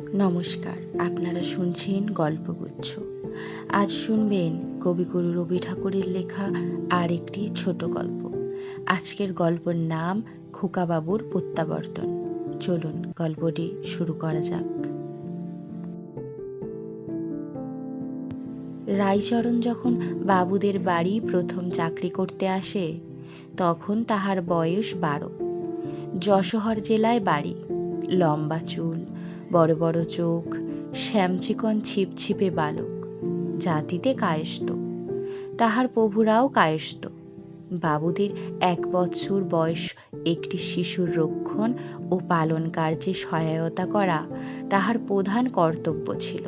নমস্কার, আপনারা শুনছেন গল্পগুচ্ছ। আজ শুনবেন কবিগুরু রবি ঠাকুরের লেখা আর একটি ছোট গল্প। আজকের গল্পের নাম খোকাবাবুর প্রত্যাবর্তন। চলুন গল্পটি শুরু করা যাক। রাইচরণ যখন বাবুদের বাড়ি প্রথম চাকরি করতে আসে, তখন তাহার বয়স বারো। যশোহর জেলায় বাড়ি। লম্বা চুল বড় বড় চোখ, শ্যামচিকন ছিপছিপে বালক। জাতিতে কায়স্থ। তাহার প্রভুরাও কায়স্থ। বাবুদের এক বৎসর বয়স একটি শিশুর রক্ষণ ও পালন কার্যে সহায়তা করা তাহার প্রধান কর্তব্য ছিল।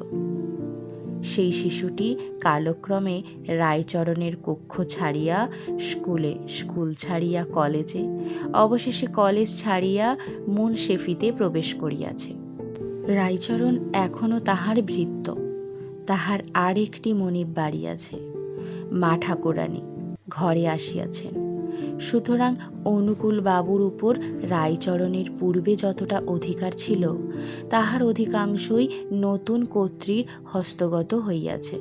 সেই শিশুটি কালক্রমে রায়চরণের কক্ষ ছাড়িয়া স্কুলে, স্কুল ছাড়িয়া কলেজে, অবশেষে কলেজ ছাড়িয়া মুনশেফিতে প্রবেশ করিয়াছে। রাইচরণ এখনও তাহার ভৃত্য। তাহার আর একটি মনিব বাড়ি আছে, মা ঠাকুরানী, ঘরে আসিয়াছেন। সুতরাং অনুকূল বাবুর উপর রায়চরণের পূর্বে যতটা অধিকার ছিল, তাহার অধিকাংশই নতুন কর্ত্রীর হস্তগত হইয়াছে।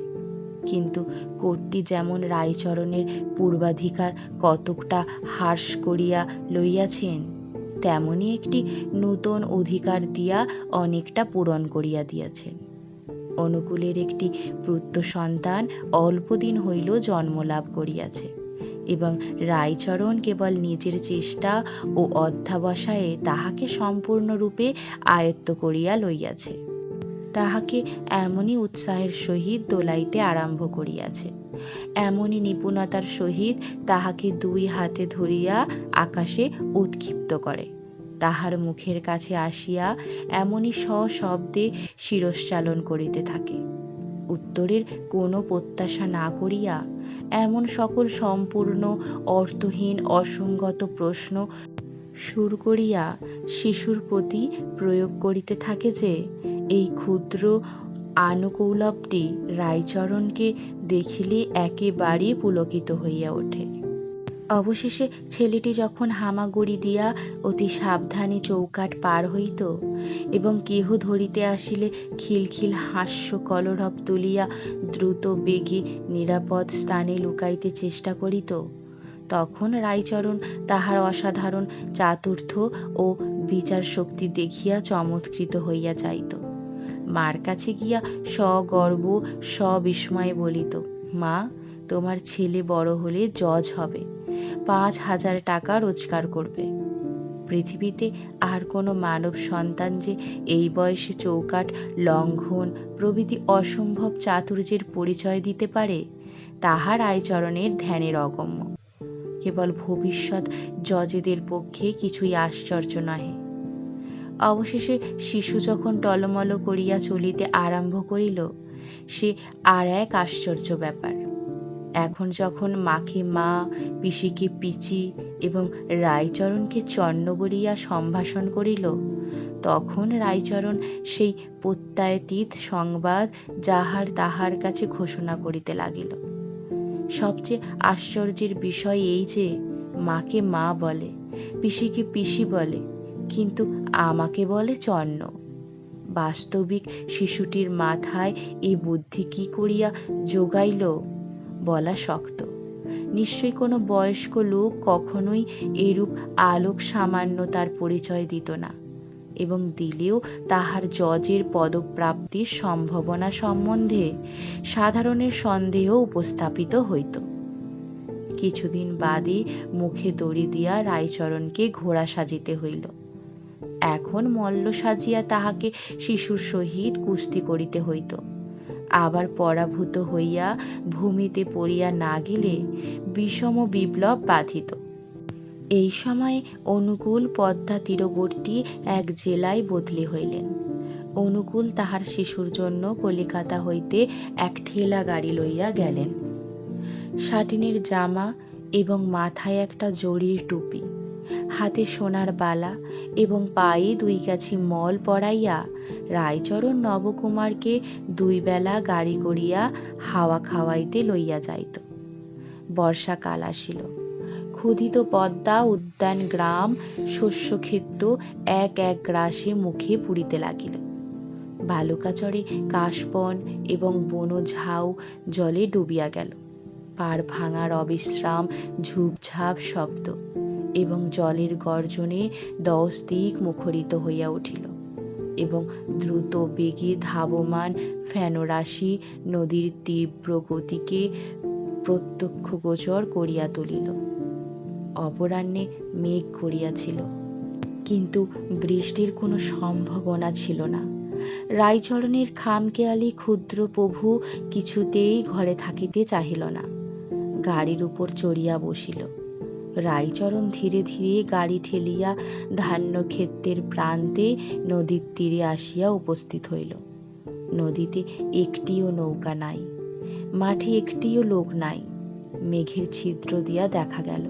কিন্তু কর্ত্রী যেমন রায়চরণের পূর্বাধিকার কতকটা হ্রাস করিয়া লইয়াছেন তেমনি একটি নূতন অধিকার দিয়া অনেকটা পূরণ করিয়া দিয়াছেন অনুকূলের একটি পুত্র সন্তান অল্পদিন হইল জন্মলাভ করিয়াছে এবং রায়চরণ কেবল নিজের চেষ্টা ও অধ্যাবসায়ে তাহাকে সম্পূর্ণরূপে আয়ত্ত করিয়া লইয়াছে। তাহাকে এমনই উৎসাহের সহিত দোলাইতে আরম্ভ করিয়াছে। এমনই নিপুণতার সহিত তাহাকে দুই হাতে ধরিয়া আকাশে উৎক্ষিপ্ত করে। তাহার মুখের কাছে আসিয়া এমনই সশব্দে শিরশ্চালন করিতে থাকে। উত্তরের কোনো প্রত্যাশা না করিয়া এমন সকল সম্পূর্ণ, অর্থহীন, অসঙ্গত প্রশ্ন সুর করিয়া শিশুর প্রতি প্রয়োগ করিতে থাকে যে, এই ক্ষুদ্র আনুকৌলভটি রায়চরণকে দেখিলে একেবারেই পুলকিত হইয়া ওঠে। অবশেষে ছেলেটি যখন হামাগুড়ি দিয়া অতি সাবধানে চৌকাট পার হইত এবং কেহ ধরিতে আসিলে খিলখিল হাস্য কলরব তুলিয়া দ্রুত বেগে নিরাপদ স্থানে লুকাইতে চেষ্টা করিত, তখন রায়চরণ তাহার অসাধারণ চাতুর্থ ও বিচার শক্তি দেখিয়া চমৎকৃত হইয়া যাইত। মার কাছে গিয়া সগর্ব, সবিস্ময়ে বলিত, মা, তোমার ছেলে বড় হলে জজ হবে, পাঁচ হাজার টাকা রোজগার করবে। পৃথিবীতে আর কোনো মানব সন্তান যে এই বয়সে চৌকাট লঙ্ঘন, প্রভৃতি অসম্ভব চাতুর্যের পরিচয় দিতে পারে, তাহার আয়চরণের ধ্যানের অগম্য। কেবল ভবিষ্যৎ জজেদের পক্ষে কিছুই আশ্চর্য নহে। অবশেষে শিশু যখন টলমল করিয়া চলিতে আরম্ভ করিল, সে আর এক আশ্চর্য ব্যাপার। এখন যখন মাকে মা, পিসিকে পিচি এবং রায়চরণকে চন্ন বলিয়া সম্ভাষণ করিল, তখন রায়চরণ সেই প্রত্যায়তীত সংবাদ যাহার তাহার কাছে ঘোষণা করিতে লাগিল। সবচেয়ে আশ্চর্যের বিষয় এই যে, মাকে মা বলে, পিসিকে পিসি বলে কিন্তু আমাকে বলে চন্ন বাস্তবিক শিশুটির মাথায় এই বুদ্ধি কি করিয়া যোগাইল বলা শক্ত। নিশ্চয়ই কোনো বয়স্ক লোক কখনোই এরূপ আলোক সামান্যতার পরিচয় দিত না এবং দিলেও তাহার জজের পদপ্রাপ্তির সম্ভাবনা সম্বন্ধে সাধারণের সন্দেহ উপস্থাপিত হইত। কিছুদিন বাদে মুখে দড়ি দিয়া রায়চরণকে ঘোড়া সাজিতে হইল। এখন মল্ল সাজিয়া তাহাকে শিশুর সহিত কুস্তি করিতে হইত। আবার পরাভূত হইয়া ভূমিতে পড়িয়া না গেলে বিষম বিপ্লব বাধিত। এই সময়ে অনুকূল পদ্মা তীরবর্তী এক জেলায় বদলি হইলেন। অনুকূল তাহার শিশুর জন্য কলিকাতা হইতে এক ঠেলা গাড়ি লইয়া গেলেন। সাটিনের জামা এবং মাথায় একটা জরির টুপি। হাতে সোনার বালা এবং পায়ে দুই গাছি মল পরাইয়া রায়চরণ নবকুমারকে দুই বেলা গাড়ি করিয়া হাওয়া খাওয়াইতে লইয়া যাইত। বর্ষাকাল আসিল। ক্ষুধিত পদ্মা, উদ্যান, গ্রাম, শস্যক্ষেত্র এক এক গ্রাসে মুখে পুড়িতে লাগিল। বালুকাচরে কাশবন এবং বন ঝাউ জলে ডুবিয়া গেল। পার ভাঙার অবিশ্রাম, ঝুপঝাপ শব্দ। এবং জলের গর্জনে দশ দিক মুখরিত হইয়া উঠিল এবং দ্রুত বেগে ধাবমান ফেনরাশি নদীর তীব্র গতিকে প্রত্যক্ষগোচর করিয়া তুলিল। অপরাহ্নে মেঘ করিয়াছিল, কিন্তু বৃষ্টির কোনো সম্ভাবনা ছিল না। রাইচরণের খামকেয়ালি ক্ষুদ্র প্রভু কিছুতেই ঘরে থাকিতে চাহিল না। গাড়ির উপর চড়িয়া বসিল। রাইচরণ ধীরে ধীরে গাড়ি ঠেলিয়া ধান্যক্ষেত্রের প্রান্তে নদীর তীরে আসিয়া উপস্থিত হইল। নদীতে একটিও নৌকা নাই, মাঠে একটিও লোক নাই, মেঘের ছিদ্র দিয়া দেখা গেল।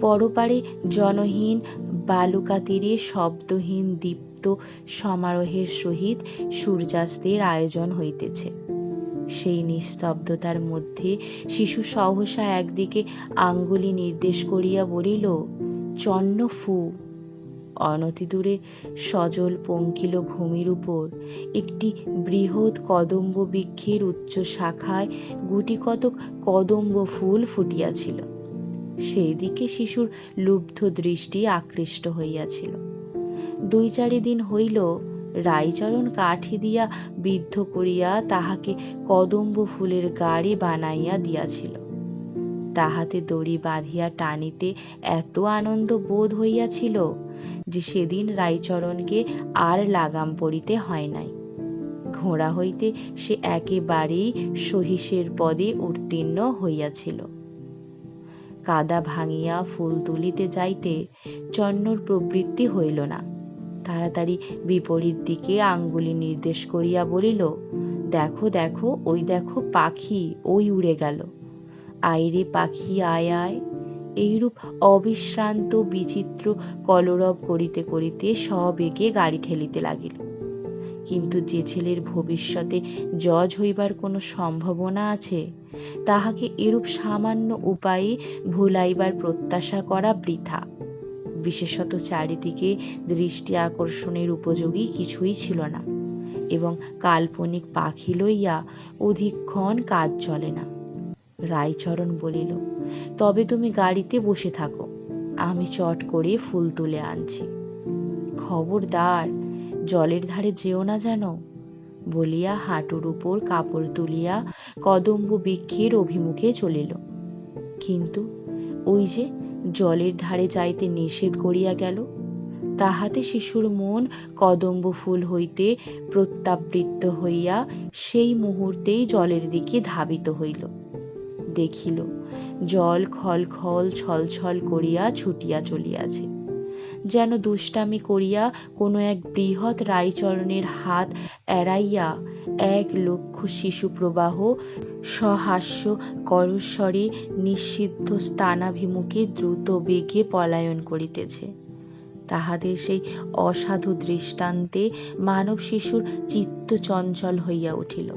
পরপারে জনহীন বালুকা তীরে শব্দহীন দীপ্ত সমারোহের সহিত সূর্যাস্তের আয়োজন হইতেছে। সেই নিস্তব্ধতার মধ্যে শিশু সহসা একদিকে আঙ্গুলি নির্দেশ করিয়া বলিল, চন্ন ফু। অনতিদূরে সজল পঙ্কিল ভূমির উপর। একটি বৃহৎ কদম্ব বৃক্ষের উচ্চ শাখায় গুটি কতক কদম্ব ফুল ফুটিয়াছিল। সেই দিকে শিশুর লুব্ধ দৃষ্টি আকৃষ্ট হইয়াছিল। দুই চারি দিন হইল রাইচরণ কাঠি দিয়া বিদ্ধ করিয়া তাহাকে কদম্ব ফুলের গাড়ি বানাইয়া দিয়াছিল। তাহাতে দড়ি বাঁধিয়া টানিতে এত আনন্দ বোধ হইয়াছিল যে সেদিন রাইচরণকে আর লাগাম পড়িতে হয় নাই। ঘোড়া হইতে সে একেবারেই সহিসের পদে উত্তীর্ণ হইয়াছিল। কাদা ভাঙিয়া ফুল তুলিতে যাইতে চন্নর প্রবৃত্তি হইল না। তাড়াতাড়ি বিপরীত দিকে আঙ্গুলি নির্দেশ করিয়া বলিল, দেখো দেখো, ওই দেখো পাখি, ওই উড়ে গেল। আইরে পাখি, আয় আয়। এইরূপ অবিশ্রান্ত, বিচিত্র কলরব করিতে করিতে সবেগে গাড়ি ঠেলিতে লাগিল। কিন্তু যে ছেলের ভবিষ্যতে জজ হইবার কোনো সম্ভাবনা আছে, তাহাকে এরূপ সামান্য উপায়ে ভুলাইবার প্রত্যাশা করা বৃথা। বিশেষত চারিদিকে দৃষ্টি আকর্ষণের উপযোগী কিছুই ছিল না, এবং কাল্পনিক পাখি লইয়া অধিকক্ষণ কাজ চলে না। রায়চরণ বলিল, তবে তুমি গাড়িতে বসে থাকো, আমি চট করে ফুল তুলে আনছি। খবরদার, জলের ধারে যেও না যেন? বলিয়া হাঁটুর উপর কাপড় তুলিয়া কদম্ব বৃক্ষের অভিমুখে চলিল। কিন্তু ওই যে জলের ধারে যাইতে নিষেধ করিয়া গেল। তাহাতে শিশুর মন কদম্ব ফুল হইতে প্রত্যাবৃত্ত হইয়া সেই মুহূর্তেই জলের দিকে ধাবিত হইল। দেখিল, জল খল খল ছল ছল করিয়া ছুটিয়া চলিয়াছে। যেন দুষ্টামি করিয়া কোনো এক বৃহৎ রায়চরণের হাত এড়াইয়া এক লক্ষ শিশু প্রবাহ সহাস্য করস্বরে নিষিদ্ধ স্থানাভিমুখে দ্রুত বেগে পলায়ন করিতেছে। তাহাদের সেই অসাধু দৃষ্টান্তে মানব শিশুর চিত্ত চঞ্চল হইয়া উঠিল।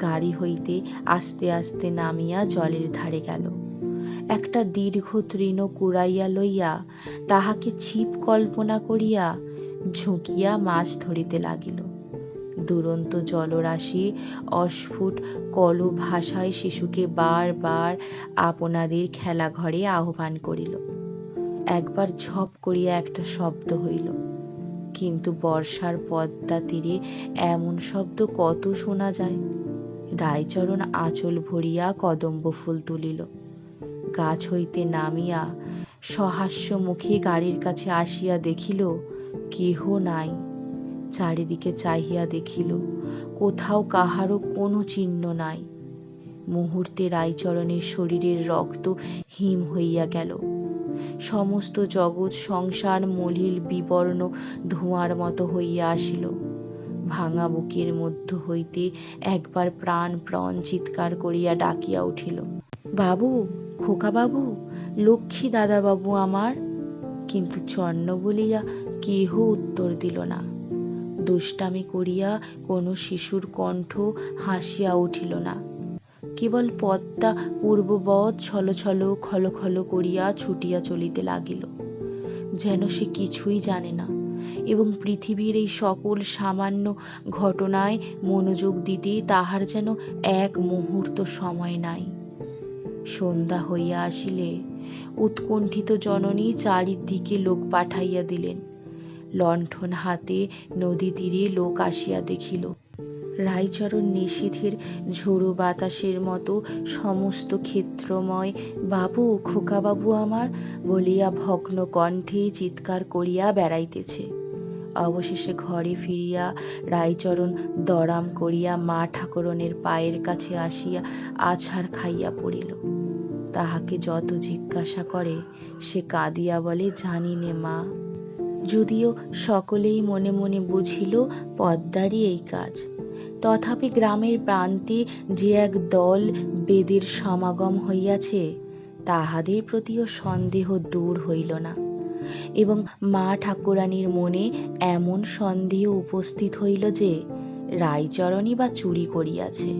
গাড়ি হইতে আস্তে আস্তে নামিয়া জলের ধারে গেল। একটা দীর্ঘ তৃণ কুড়াইয়া লইয়া তাহাকে ছিপ কল্পনা করিয়া ঝুঁকিয়া মাছ ধরিতে লাগিল। দুরন্ত জলরাশি, অস্ফুট কল ভাষায় শিশুকে বার বার আপনাদের খেলাঘরে আহ্বান করিল। একবার ঝপ করিয়া একটা শব্দ হইল। কিন্তু বর্ষার পদ্মা তীরে এমন শব্দ কত শোনা যায়? রায়চরণ আঁচল ভরিয়া কদম্ব ফুল তুলিল। গাছ হইতে নামিয়া সহাস্য মুখে গাড়ির কাছে আসিয়া দেখিল, কেহ নাই। চারিদিকে চাহিয়া দেখিল, কোথাও কাহারও কোনো চিহ্ন নাই। মুহূর্তে রায়চরণের শরীরের রক্ত হিম হইয়া গেল। সমস্ত জগৎ সংসার মলিল বিবর্ণ ধোঁয়ার মতো হইয়া আসিল। ভাঙা বুকের মধ্য হইতে একবার প্রাণ প্রণ চিৎকার করিয়া ডাকিয়া উঠিল, বাবু, খোকা বাবু, লক্ষ্মী দাদা বাবু আমার? কিন্তু চন্ন বলিয়া কেহ উত্তর দিল না। দুষ্টামি করিয়া কোনো শিশুর কণ্ঠ হাসিয়া উঠিল না। কেবল পদ্মা পূর্ববৎ ছল ছল খল খল করিয়া ছুটিয়া চলিতে লাগিল। যেন সে কিছুই জানে না এবং পৃথিবীর এই সকল সামান্য ঘটনায় মনোযোগ দিতে তাহার যেন এক মুহূর্ত সময় নাই। সন্ধ্যা হইয়া আসিলে উৎকণ্ঠিত জননী চারিদিকে লোক পাঠাইয়া দিলেন। লণ্ঠন হাতে নদী তীরে লোক আসিয়া দেখিল। রাইচরণ নিশীথের ঝোড়ো বাতাসের মতো সমস্ত ক্ষেত্রময়, বাবু, খোকাবাবু আমার বলিয়া ভগ্ন কণ্ঠে চিৎকার করিয়া বেড়াইতেছে। অবশেষে ঘরে ফিরিয়া রাইচরণ দরাম করিয়া মা ঠাকুরনের পায়ের কাছে আসিয়া আছাড় খাইয়া পড়িল। তাহাকে যত জিজ্ঞাসা করে, সে কাঁদিয়া বলে, জানি নে মা যদিও সকলেই মনে মনে বুঝিল পদ্মারই এই কাজ। তথাপি গ্রামের প্রান্তে যে এক দল বেদের সমাগম হইয়াছে, তাহাদের প্রতিও সন্দেহ দূর হইল না এবং মা ঠাকুরানীর মনে এমন সন্দেহ উপস্থিত হইল যে, রায়চরণই বা চুরি করিয়াছে।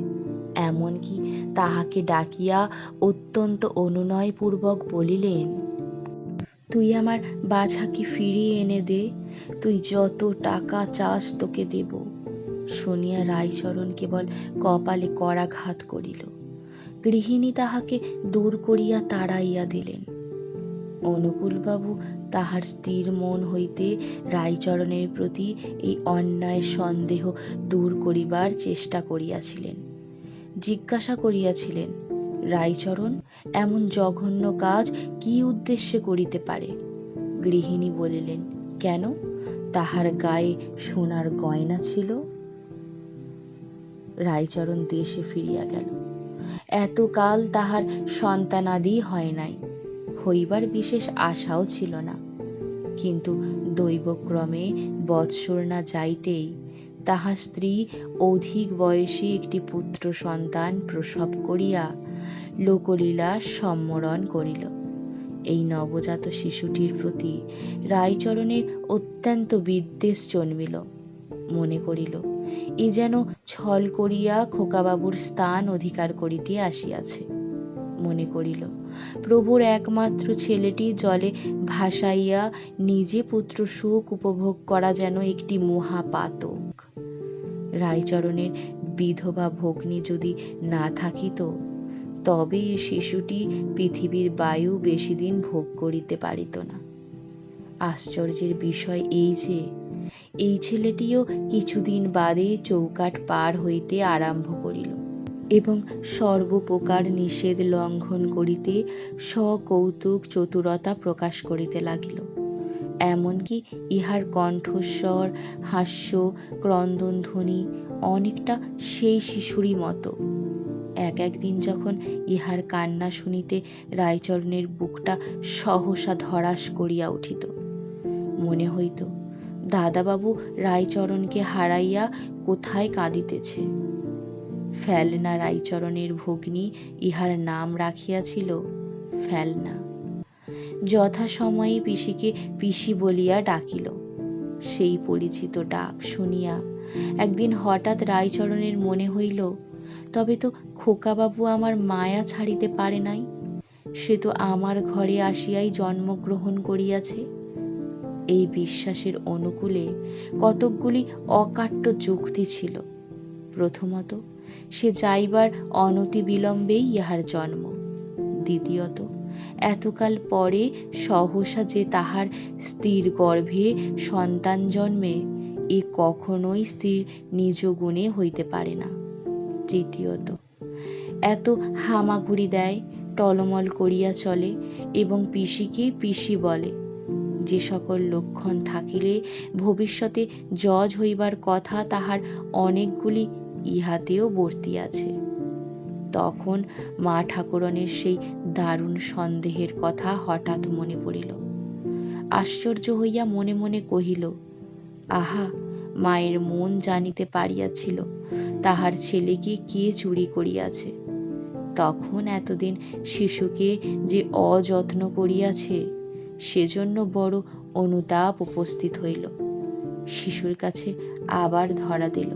এমনকি তাহাকে ডাকিয়া অত্যন্ত অনুনয়পূর্বক বলিলেন তুই আমার বাছাকে ফিরিয়ে এনে দে, তুই যত টাকা চাস তোকে দেব। শুনিয়া রায়চরণ কেবল কপালে করাঘাত করিল। গৃহিণী তাহাকে দূর করিয়া তাড়াইয়া দিলেন। অনুকূলবাবু তাহার স্থির মন হইতে রায়চরণের প্রতি এই অন্যায় সন্দেহ দূর করিবার চেষ্টা করিয়াছিলেন। জিজ্ঞাসা করিয়াছিলেন রাইচরণ এমন জঘন্য কাজ কি উদ্দেশ্যে করিতে পারে? গৃহিণী বলিলেন, কেন? তাহার গায়ে সোনার গয়না ছিল। রাইচরণ দেশে ফিরিয়া গেল। এতকাল তাহার সন্তানাদি হয় নাই, হইবার বিশেষ আশাও ছিল না। কিন্তু দৈবক্রমে বৎসর না যাইতেই তাহার স্ত্রী অধিক বয়সী একটি পুত্র সন্তান প্রসব করিয়া লোকলীলা সম্মরণ করিল। এই নবজাত শিশুটির প্রতি রায়চরণের অত্যন্ত বিদ্বেষ জন্মিল। মনে করিল, এ যেন ছল করিয়া খোকাবাবুর স্থান অধিকার করিতে আসিয়াছে। মনে করিল, প্রভুর একমাত্র ছেলেটি জলে ভাসাইয়া নিজে পুত্র সুখ উপভোগ করা যেন একটি মহাপাতক। রায়চরণের বিধবা ভগ্নী যদি না থাকিত তবে এ শিশুটি পৃথিবীর বায়ু বেশি দিন ভোগ করিতে পারিত না। আশ্চর্যের বিষয় এই যে, এই ছেলেটিও কিছুদিন বাদে চৌকাট পার হইতে আরম্ভ করিল এবং সর্বপ্রকার নিষেধ লঙ্ঘন করিতে সকৌতুক চতুরতা প্রকাশ করিতে লাগিল। এমনকি ইহার কণ্ঠস্বর, হাস্য, ক্রন্দনধ্বনি অনেকটা সেই শিশুরই মতো। এক একদিন যখন ইহার কান্না শুনিতে রায়চরণের বুকটা সহসা ধরাস করিয়া উঠিত। মনে হইত, দাদাবাবু রায়চরণকে হারাইয়া কোথায় কাঁদিতেছে। ফেলনা রাইচরণের ভগ্নী ইহার নাম রাখিয়াছিল ফেলনা। যথাসময়ে পিসিকে পিসি বলিয়া ডাকিল। সেই পরিচিত ডাক শুনিয়া একদিন হঠাৎ রায়চরণের মনে হইল তবে তো খোকাবাবু আমার মায়া ছাড়িতে পারে নাই। সে তো আমার ঘরে আসিয়াই জন্মগ্রহণ করিয়াছে। এই বিশ্বাসের অনুকূলে কতকগুলি অকাট্য যুক্তি ছিল। প্রথমত, সে যাইবার অনতি বিলম্বেই ইহার জন্ম। দ্বিতীয়ত, এতকাল পরে সহসা যে তাহার স্ত্রীর গর্ভে সন্তান জন্মে, এ কখনোই স্ত্রীর নিজ গুণে হইতে পারে না। তৃতীয়ত। এত হামাগুড়ি দেয়, টলমল করিয়া চলে এবং পিসিকে পিসি বলে। যে সকল লক্ষণ থাকিলে ভবিষ্যতে জজ হইবার কথা তাহার অনেকগুলি ইহাতেও বর্তি আছে। তখন মা ঠাকুরনের সেই দারুণ সন্দেহের কথা হঠাৎ মনে পড়িল। আশ্চর্য হইয়া মনে মনে কহিল, আহা, মায়ের মন জানিতে পারিয়াছিল তাহার ছেলেকে কে চুরি করিয়াছে? তখন এতদিন শিশুকে যে অযত্ন করিয়াছে, সেজন্য বড় অনুতাপ উপস্থিত হইল। শিশুর কাছে আবার ধরা দিল।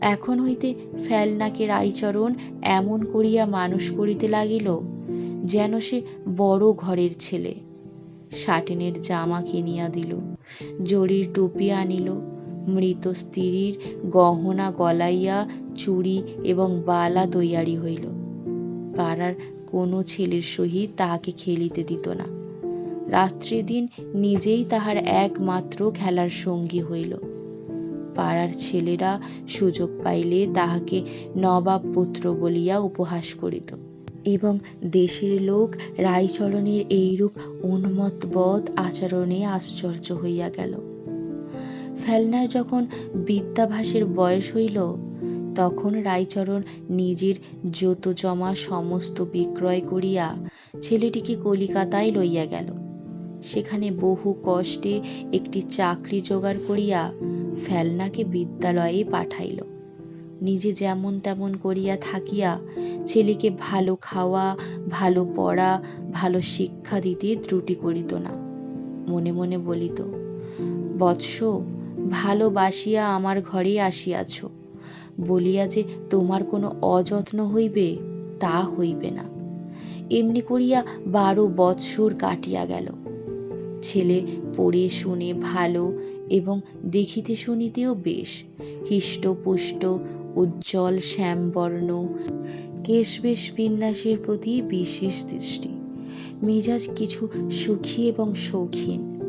এখন হইতে ফেলনাকে রাইচরণ এমন করিয়া মানুষ করিতে লাগিল, যেন সে বড় ঘরের ছেলে। সাটিনের জামা কিনিয়া দিল, জরির টুপি আনিল মৃত স্ত্রীর গহনা গলাইয়া চুড়ি এবং বালা তৈয়ারি হইল। পাড়ার কোনো ছেলের সহিত তাহাকে খেলিতে দিত না। রাত্রি দিন নিজেই তাহার একমাত্র খেলার সঙ্গী হইল। পাড়ার ছেলেরা সুযোগ পাইলে তাহাকে নবাব পুত্র বলিয়া উপহাস করিত এবং দেশের লোক রায়চরণের এইরূপ উন্মত্তবৎ আচরণে আশ্চর্য হইয়া গেল। ফেলনার যখন বিদ্যাভাসের বয়স হইল, তখন রায়চরণ নিজের যত জমা সমস্ত বিক্রয় করিয়া ছেলেটিকে কলিকাতায় লইয়া গেল। সেখানে বহু কষ্টে একটি চাকরি জোগাড় করিয়া ফেলনাকে বিদ্যালয়ে পাঠাইল। নিজে যেমন তেমন করিয়া থাকিয়া ছেলেকে ভালো খাওয়া, ভালো পড়া, ভালো শিক্ষা দিতে ত্রুটি করিত না। মনে মনে বলিত, বৎস ভালোবাসিয়া আমার ঘরে আসিয়াছ। বলিয়া যে তোমার কোনো অযত্ন হইবে, তা হইবে না। এমনি করিয়া বারো বৎসর কাটিয়া গেল। ছেলে পড়ে শুনে ভালো এবং দেখিতে শুনিতেও বেশ। হৃষ্টপুষ্ট, উজ্জ্বল, শ্যামবর্ণ, কেশবেশ বিন্যাসের প্রতি বিশেষ দৃষ্টি। মেজাজ কিছু সুখী এবং শৌখিন।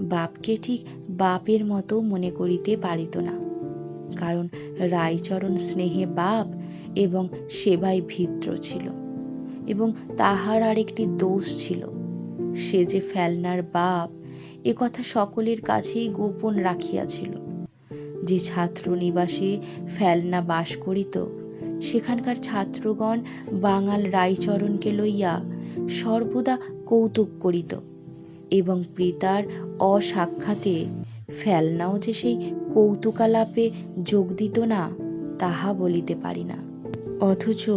বাপকে ঠিক বাপের মতো মনে করিতে পারিত না। কারণ রায়চরণ স্নেহে বাপ এবং সেবায় ভিত্র ছিল এবং তাহার আরেকটি দোষ ছিল। সে যে ফেলনার বাপ, এ কথা সকলের কাছেই গোপন রাখিয়াছিল। যে ছাত্র নিবাসে ফেলনা বাস করিত, সেখানকার ছাত্রগণ বাঙাল রায়চরণকে লইয়া সর্বদা কৌতুক করিত এবং পিতার অসাক্ষাতে ফেলনাও যে সেই কৌতুকালাপে যোগ দিত না, তাহা বলিতে পারি না। অথচ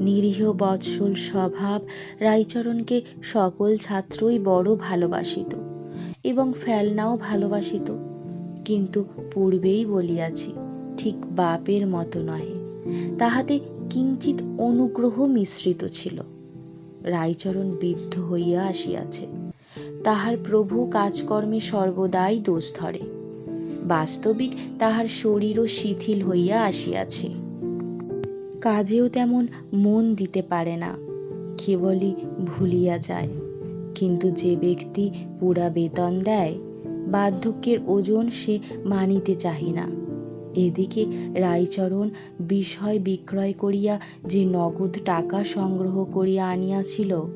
নিরীহ বৎসল স্বভাব রায়চরণকে সকল ছাত্রই বড় ভালোবাসিত এবং ফেলনাও ভালোবাসিত। কিন্তু পূর্বেই বলিয়াছি, ঠিক বাপের মতো নহে। তাহাতে কিঞ্চিত অনুগ্রহ মিশ্রিত ছিল। রায়চরণ বিদ্ধ হইয়া আসিয়াছে। তাহার প্রভু কাজকর্মে সর্বদাই দোষ ধরে। বাস্তবিক তাহার শরীরও শিথিল হইয়া আসিয়াছে। কাজেও তেমন মন দিতে পারে না, কেবলই ভুলিয়া যায়। কিন্তু যে ব্যক্তি পুরা বেতন দেয়, বার্ধক্যের ওজন সে মানিতে চাহি না। এদিকে রায়চরণ বিষয় বিক্রয় করিয়া যে নগদ টাকা সংগ্রহ করিয়া আনিয়াছিল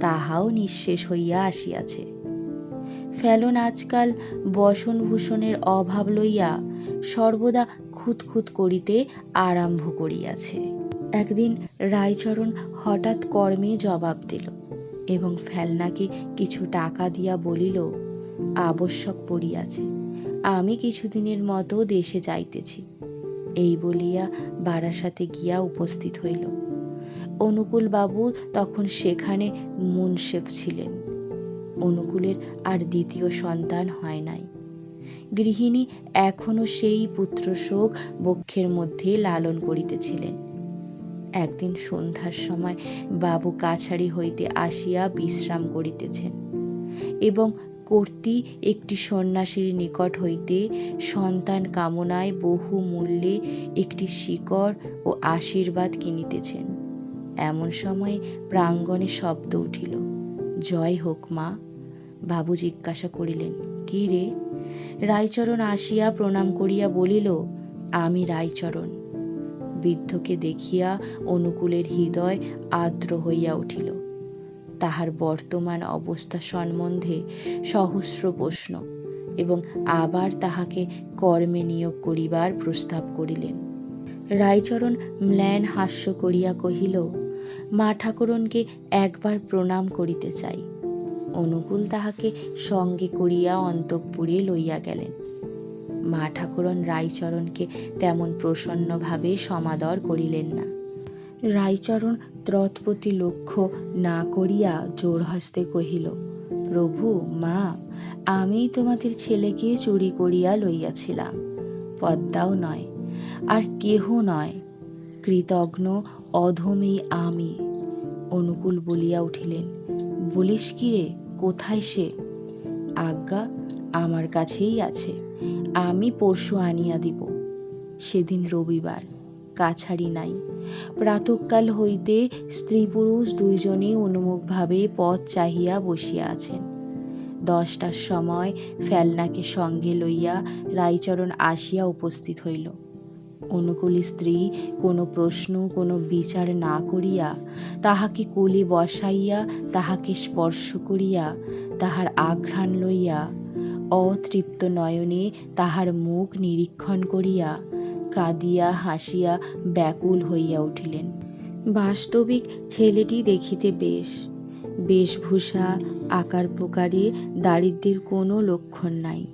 তাহাও নিঃশেষ হইয়া আসিয়াছে। ফেলন আজকাল বসনভূষণের অভাব লইয়া সর্বদা খুঁতখুত করিতে আরম্ভ করিয়াছে। একদিন রায়চরণ হঠাৎ কর্মে জবাব দিল এবং ফেলনাকে কিছু টাকা দিয়া বলিল, আবশ্যক পড়িয়াছে, আমি কিছুদিনের মতো দেশে যাইতেছি। এই বলিয়া বারাসাতে গিয়া উপস্থিত হইল। অনুকূল বাবু তখন সেখানে মুনশেফ ছিলেন। অনুকূলের আর দ্বিতীয় সন্তান হয় নাই। গৃহিণী এখনও সেই পুত্র শোক বক্ষের মধ্যে লালন করিতেছিলেন। একদিন সন্ধ্যার সময় বাবু কাছারি হইতে আসিয়া বিশ্রাম করিতেছেন এবং কর্তী একটি সন্ন্যাসীর নিকট হইতে সন্তান কামনায় বহু মূল্যে একটি শিকড় ও আশীর্বাদ কিনিতেছেন। এমন সময় প্রাঙ্গণে শব্দ উঠিল। জয় হোক মা। বাবু জিজ্ঞাসা করিলেন, কি রে? রায়চরণ আসিয়া প্রণাম করিয়া বলিল, আমি রায়চরণ। বৃদ্ধকে দেখিয়া অনুকূলের হৃদয় আর্দ্র হইয়া উঠিল। তাহার বর্তমান অবস্থা সম্বন্ধে সহস্র প্রশ্ন এবং আবার তাহাকে কর্মে নিয়োগ করিবার প্রস্তাব করিলেন। রায়চরণ ম্লান হাস্য করিয়া কহিল মা ঠাকুরনকে একবার প্রণাম করিতে চাই। অনুকূল তাহাকে সঙ্গে করিয়া অন্তঃপুরে লইয়া গেলেন। মা ঠাকুরন রায়চরণকে তেমন প্রসন্নভাবে সমাদর করিলেন না। রায়চরণ ত্রৎপতি লক্ষ্য না করিয়া জোর হস্তে কহিল, প্রভু, মা, আমি তোমাদের ছেলেকে চুরি করিয়া লইয়াছিলাম। পদ্মাও নয়, আর কেহ নয় কৃতজ্ঞ অধমেই আমি। অনুকূল বলিয়া উঠিলেন, বলিস কি রে, কোথায় সে? আজ্ঞা, আমার কাছেই আছে, আমি পরশু আনিয়া দিব। সেদিন রবিবার, কাছারি নাই। প্রাতঃকাল হইতে স্ত্রী পুরুষ দুইজনে উন্মুখভাবে পথ চাহিয়া বসিয়া আছেন। দশটার সময় ফেলনাকে সঙ্গে লইয়া রাইচরণ আসিয়া উপস্থিত হইল। অনুকূলী স্ত্রী, কোনো প্রশ্ন, কোনো বিচার না করিয়া তাহাকে কোলে বসাইয়া তাহাকে স্পর্শ করিয়া তাহার আঘ্রাণ লইয়া, অতৃপ্ত নয়নে তাহার মুখ নিরীক্ষণ করিয়া কাঁদিয়া হাসিয়া ব্যাকুল হইয়া উঠিলেন। বাস্তবিক ছেলেটি দেখিতে বেশ, বেশভূষা, আকার প্রকারে দারিদ্র্যের কোনো লক্ষণ নাই।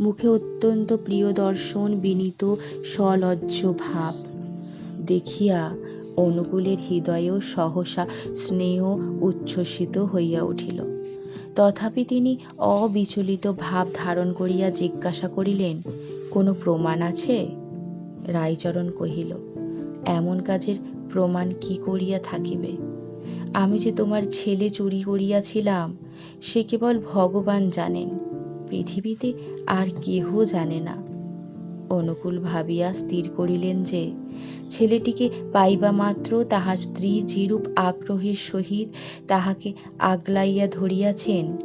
মুখে অত্যন্ত প্রিয় দর্শন বিনীত সলজ্জ ভাব। দেখিয়া অনুকূলের হৃদয়েও সহসা স্নেহ উচ্ছ্বসিত হইয়া উঠিল। তথাপি তিনি অবিচলিত ভাব ধারণ করিয়া জিজ্ঞাসা করিলেন, কোনো প্রমাণ আছে? রায়চরণ কহিল, এমন কাজের প্রমাণ কি করিয়া থাকিবে? আমি যে তোমার ছেলে চুরি করিয়াছিলাম, সে কেবল ভগবান জানেন। পৃথিবীতে আর কেহ জানে না। অনুকূল ভাবিয়া স্থির করিলেন যে, ছেলেটিকে পাইবা মাত্র তাহার স্ত্রী যেরূপ আগ্রহের সহিত তাহাকে আগলাইয়া ধরিয়াছেন,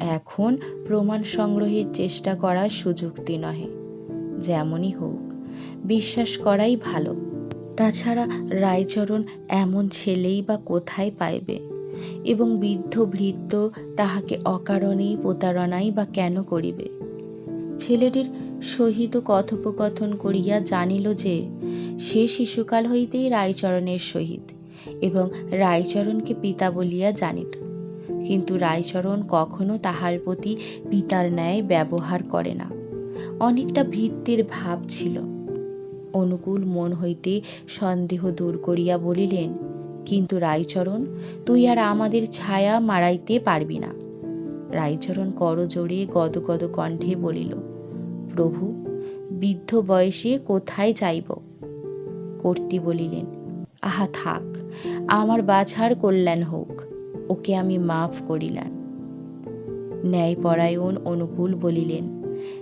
এখন প্রমাণ সংগ্রহের চেষ্টা করা সুযুক্তি নহে। যেমনই হোক, বিশ্বাস করাই ভালো। তাছাড়া রায়চরণ এমন ছেলেই বা কোথায় পাইবে? এবং বৃদ্ধ ভৃত্য তাহাকে অকারণেই প্রতারণাই বা কেন করিবে? ছেলেটির সহিত কথোপকথন করিয়া জানিল যে, সে শিশুকাল হইতেই রায়চরণের সহিত এবং রায়চরণকে পিতা বলিয়া জানিত। কিন্তু রায়চরণ কখনো তাহার প্রতি পিতার ন্যায় ব্যবহার করে না। অনেকটা ভৃত্যের ভাব ছিল। অনুকূল মন হইতে সন্দেহ দূর করিয়া বলিলেন কিন্তু রায়চরণ, তুই আর আমাদের ছায়া মারাইতে পারবি না। রায়চরণ করজোড়ে গদগদ কণ্ঠে বলিল, প্রভু, বৃদ্ধ বয়সে কোথায় যাইব? কর্ত্রী বলিলেন, আহা থাক, আমার বাছার কল্যাণ হোক, ওকে আমি মাফ করিলাম। ন্যায়পরায়ণ অনুকূল বলিলেন,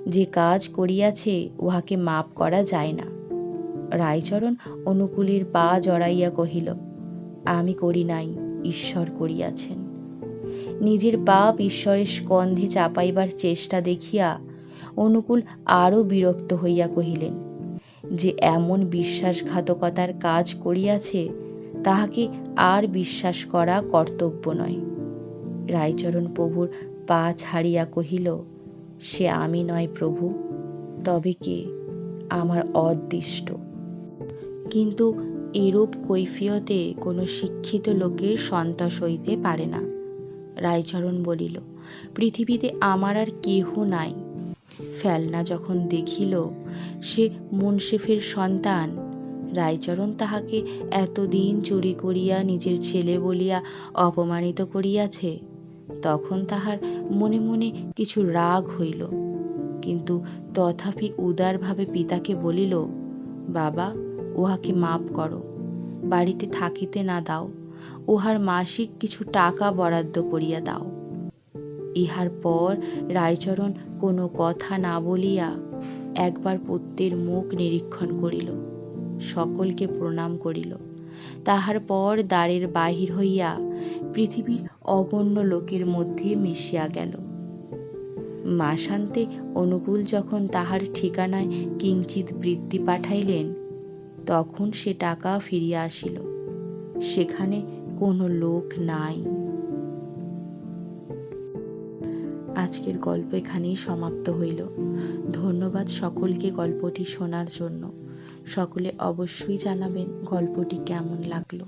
যে কাজ করিয়াছে, উহাকে মাপ করা যায় না। রায়চরণ অনুকূলের পা জড়াইয়া কহিল আমি করি নাই, ঈশ্বর করিয়াছেন। নিজের পাপ ঈশ্বরের স্কন্ধে চাপাইবার চেষ্টা দেখিয়া অনুকূল আরও বিরক্ত হইয়া কহিলেন, যে এমন বিশ্বাসঘাতকতার কাজ করিয়াছে, তাহাকে আর বিশ্বাস করা কর্তব্য নয়। রায়চরণ প্রভুর পা ছাড়িয়া কহিল, সে আমি নয় প্রভু, তবে কে? আমার অদৃষ্ট। কিন্তু এরূপ কৈফিয়তে কোনো শিক্ষিত লোকের সন্তোষ হইতে পারে না। রায়চরণ বলিল, পৃথিবীতে আমার আর কেহ নাই। ফেলনা যখন দেখিল সে মুনসেফের সন্তান, রায়চরণ তাহাকে এতদিন চুরি করিয়া নিজের ছেলে বলিয়া অপমানিত করিয়াছে, তখন তাহার মনে মনে কিছু রাগ হইল। কিন্তু তথাপি উদারভাবে পিতাকে বলিল, বাবা উহাকে মাপ করো। বাড়িতে থাকিতে না দাও, উহার মাসিক কিছু টাকা বরাদ্দ করিয়া দাও। ইহার পর রায়চরণ কোনো কথা না বলিয়া একবার পুত্রের মুখ নিরীক্ষণ করিল, সকলকে প্রণাম করিল। তাহার পর দ্বারের বাহির হইয়া পৃথিবীর অগণ্য লোকের মধ্যে মিশিয়া গেল। মাসান্তে অনুকূল যখন তাহার ঠিকানায় কিঞ্চিত বৃত্তি পাঠাইলেন তখন সে টাকা ফিরিয়া আসিল। সেখানে কোনো লোক নাই। আজকের গল্প এখানেই সমাপ্ত হইল। ধন্যবাদ সকলকে গল্পটি শোনার জন্য। সকলে অবশ্যই জানাবেন গল্পটি কেমন লাগল।